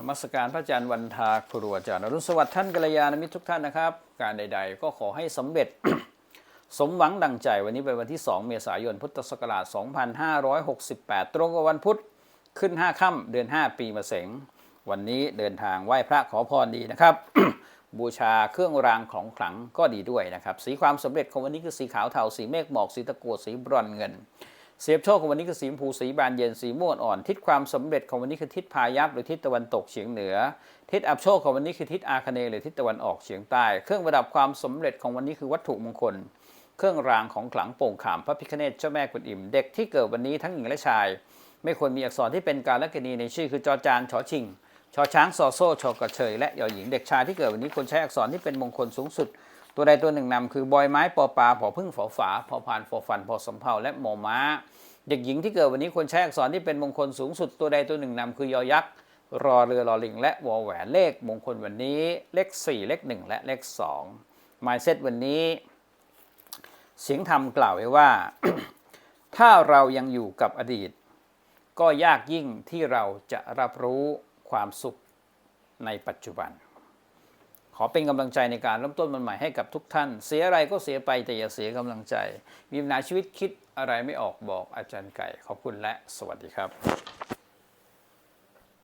นมัสการพระอาจารย์วันทาครูอาจารย์อรุณสวัสดิ์ท่านกัลยาณมิตรทุกท่านนะครับ การใด ๆ ก็ขอให้สำเร็จ สมหวังดังใจวันนี้เป็นวันที่ 2 เมษายนพุทธศักราช 2568 ตรงกับวันพุธขึ้น 5 ค่ำเดือน 5 ปีมะเสงวันนี้เดินทางไหว้พระขอพรดีนะครับ บูชาเครื่องรางของขลังก็ดีด้วยนะครับ สีความสำเร็จของวันนี้คือสีขาวเทาสีเมฆหมอกสีตะกัวสีบรอนเงิน เสียบโชคของวันนี้คือสีชมพูสีบานเย็นสีม่วงอ่อน ทิศความสำเร็จของวันนี้คือทิศพายัพหรือทิศตะวันตกเฉียงเหนือ ทิศอับโชคของวันนี้คือทิศอาคเนหรือทิศตะวันออกเฉียงใต้ เครื่องประดับความสำเร็จของวันนี้คือวัตถุมงคล เครื่องรางของขลังโป่งขามพระพิฆเนศเจ้าแม่กุนอิม เด็กที่เกิดวันนี้ทั้งหญิงและชาย ไม่ควรมีอักษรที่เป็นการละกณีในชื่อคือจอจานชอชิงชอช้างซอโซ่ชอกระเชยและยอหญิงเด็กชายที่เกิดวันนี้ควรใช้อักษรที่เป็นมงคลสูงสุด ตัวใดตัวหนึ่งนำคือบอยไม้ปอปลาผอพึ่งฝอฝาพอพานฟอฟันพอสำเภาและหมอม้า เด็กหญิงที่เกิดวันนี้ควรใช้อักษรที่เป็นมงคลสูงสุดตัวใดตัวหนึ่งนำคือยอยักษ์รอเรือรอลิง และวอแหวนเลขมงคลวันนี้ เลข 4 เลข 1 และเลข2หมายเซตวันนี้ เสียงธรรมกล่าวไว้ว่า ถ้าเรายังอยู่กับอดีต ก็ยากยิ่งที่เราจะรับรู้ความสุขในปัจจุบัน อเป็นกำลังใจในการเริ่มต้นมันใหม่ให้กับทุกท่าน เสียอะไรก็เสียไปแต่อย่าเสียกำลังใจ มีปัญหาชีวิตคิดอะไรไม่ออกบอกอาจารย์ไก่ ขอบคุณและสวัสดีครับ